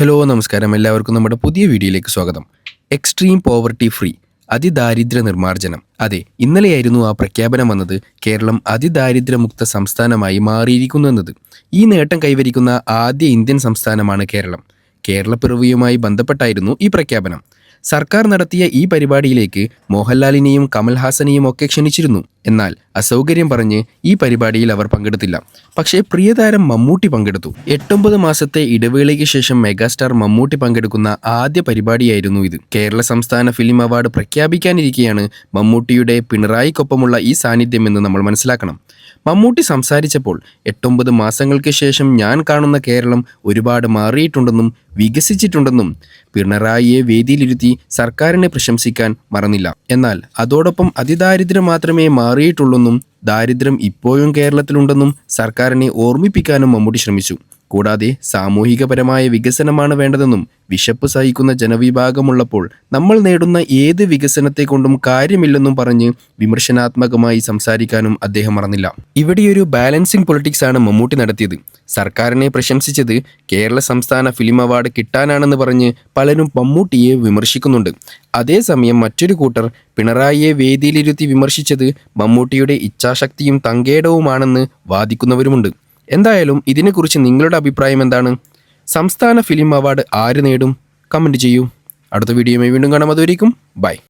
Hello നമസ്കാരം. എല്ലാവർക്കും നമ്മുടെ പുതിയ വീഡിയോയിലേക്ക് സ്വാഗതം. എക്സ്ട്രീം പോവർട്ടി ഫ്രീ അതിദാരിദ്ര്യ നിർമ്മാർജനം. അതെ ഇന്നലെയായിരുന്നു ആ പ്രഖ്യാപനം വന്നത്. കേരളം അതിദാരിദ്ര്യമുക്ത സംസ്ഥാനമായി മാറിയിരിക്കുന്നു എന്നത്. ഈ നേട്ടം കൈവരിക്കുന്ന ആദ്യ ഇന്ത്യൻ സംസ്ഥാനമാണ് കേരളം. കേരളപ്പിറവിയുമായി ബന്ധപ്പെട്ടായിരുന്നു ഈ പ്രഖ്യാപനം. സർക്കാർ നടത്തിയ ഈ പരിപാടിയിലേക്ക് മോഹൻലാലിനെയും കമൽഹാസനെയും ഒക്കെ ക്ഷണിച്ചിരുന്നു. എന്നാൽ അസൗകര്യം പറഞ്ഞ് ഈ പരിപാടിയിൽ അവർ പങ്കെടുത്തില്ല. പക്ഷേ പ്രിയതാരം മമ്മൂട്ടി പങ്കെടുത്തു. എട്ടൊമ്പത് മാസത്തെ ഇടവേളയ്ക്ക് ശേഷം മെഗാസ്റ്റാർ മമ്മൂട്ടി പങ്കെടുക്കുന്ന ആദ്യ പരിപാടിയായിരുന്നു ഇത്. കേരള സംസ്ഥാന ഫിലിം അവാർഡ് പ്രഖ്യാപിക്കാനിരിക്കെയാണ് മമ്മൂട്ടിയുടെ പിണറായിക്കൊപ്പമുള്ള ഈ സാന്നിധ്യമെന്ന് നമ്മൾ മനസ്സിലാക്കണം. മമ്മൂട്ടി സംസാരിച്ചപ്പോൾ എട്ടൊമ്പത് മാസങ്ങൾക്ക് ശേഷം ഞാൻ കാണുന്ന കേരളം ഒരുപാട് മാറിയിട്ടുണ്ടെന്നും വികസിച്ചിട്ടുണ്ടെന്നും പിണറായിയെ വേദിയിലിരുത്തി സർക്കാരിനെ പ്രശംസിക്കാൻ മറന്നില്ല. എന്നാൽ അതോടൊപ്പം അതിദാരിദ്ര്യം മാത്രമേ മാറിയിട്ടുള്ളെന്നും ദാരിദ്ര്യം ഇപ്പോഴും കേരളത്തിലുണ്ടെന്നും സർക്കാരിനെ ഓർമ്മിപ്പിക്കാനും മമ്മൂട്ടി ശ്രമിച്ചു. കൂടാതെ സാമൂഹികപരമായ വികസനമാണ് വേണ്ടതെന്നും വിശപ്പ് സഹിക്കുന്ന ജനവിഭാഗമുള്ളപ്പോൾ നമ്മൾ നേടുന്ന ഏത് വികസനത്തെ കൊണ്ടും കാര്യമില്ലെന്നും പറഞ്ഞ് വിമർശനാത്മകമായി സംസാരിക്കാനും അദ്ദേഹം മറന്നില്ല. ഇവിടെയൊരു ബാലൻസിംഗ് പൊളിറ്റിക്സ് ആണ് മമ്മൂട്ടി നടത്തിയത്. സർക്കാരിനെ പ്രശംസിച്ചത് കേരള സംസ്ഥാന ഫിലിം അവാർഡ് കിട്ടാനാണെന്ന് പറഞ്ഞ് പലരും മമ്മൂട്ടിയെ വിമർശിക്കുന്നുണ്ട്. അതേസമയം മറ്റൊരു കൂട്ടർ പിണറായിയെ വേദിയിലിരുത്തി വിമർശിച്ചത് മമ്മൂട്ടിയുടെ ഇച്ഛാശക്തിയും തങ്കേടവുമാണെന്ന് വാദിക്കുന്നവരുമുണ്ട്. എന്തായാലും ഇതിനെക്കുറിച്ച് നിങ്ങളുടെ അഭിപ്രായം എന്താണ്? സംസ്ഥാന ഫിലിം അവാർഡ് ആര് നേടും? കമന്റ് ചെയ്യൂ. അടുത്ത വീഡിയോയുമായി വീണ്ടും കാണാം. അതുവരേക്കും ബൈ.